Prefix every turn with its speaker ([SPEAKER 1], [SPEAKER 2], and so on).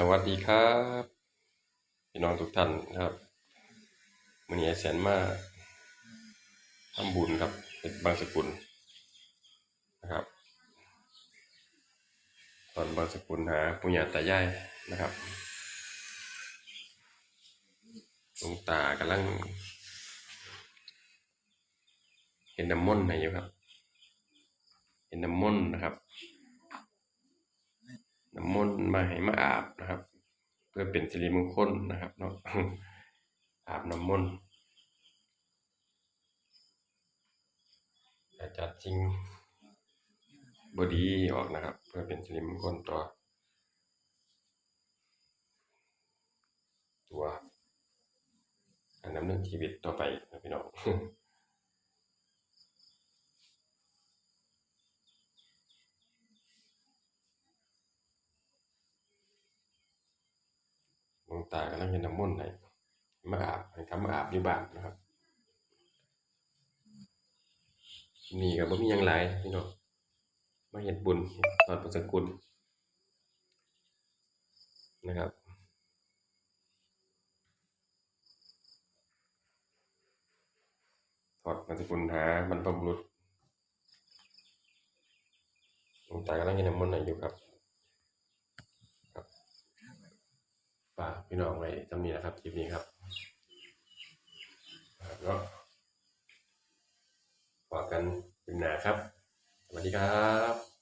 [SPEAKER 1] สวัสดีครับพี่น้องทุกท่านนะครับวันนี้ไอ้แสนมากทำบุญครับเป็นบางสกุลนะครับ ตอนบางสกุลหาปุญญาตายายนะครับลงตากำลังเห็นน้ำมนต์ให้อยู่ครับ เห็นน้ำมนต์นะครับ มาให้มาอาบนะครับ เพื่อเป็นสิริมงคลนะครับเนาะอาบน้ำมนต์อาจารย์จริงบดีออกนะครับ เพื่อเป็นสิริมงคลต่อตัวการดำเนินชีวิตต่อไปนะพี่น้อง หลว งตากำลังเห็นน้ำมนต์ให้มาอาบให้ทำมาอาบอยู่บ้านนะครับ นี่ก็บ่มีหยังหลายพี่น้องมาเฮ็ดบุญถอดประสกุลนะครับถอดประสกุลหาบรรพบุรุษหลวงตากำลังเห็นน้ำมนต์ให้อยู่ครับ ฝาก พี่น้องไว้ทำนี้นะครับคลิปนี้ครับครับก็ฝากกันเป็นหนาครับ สวัสดีครับ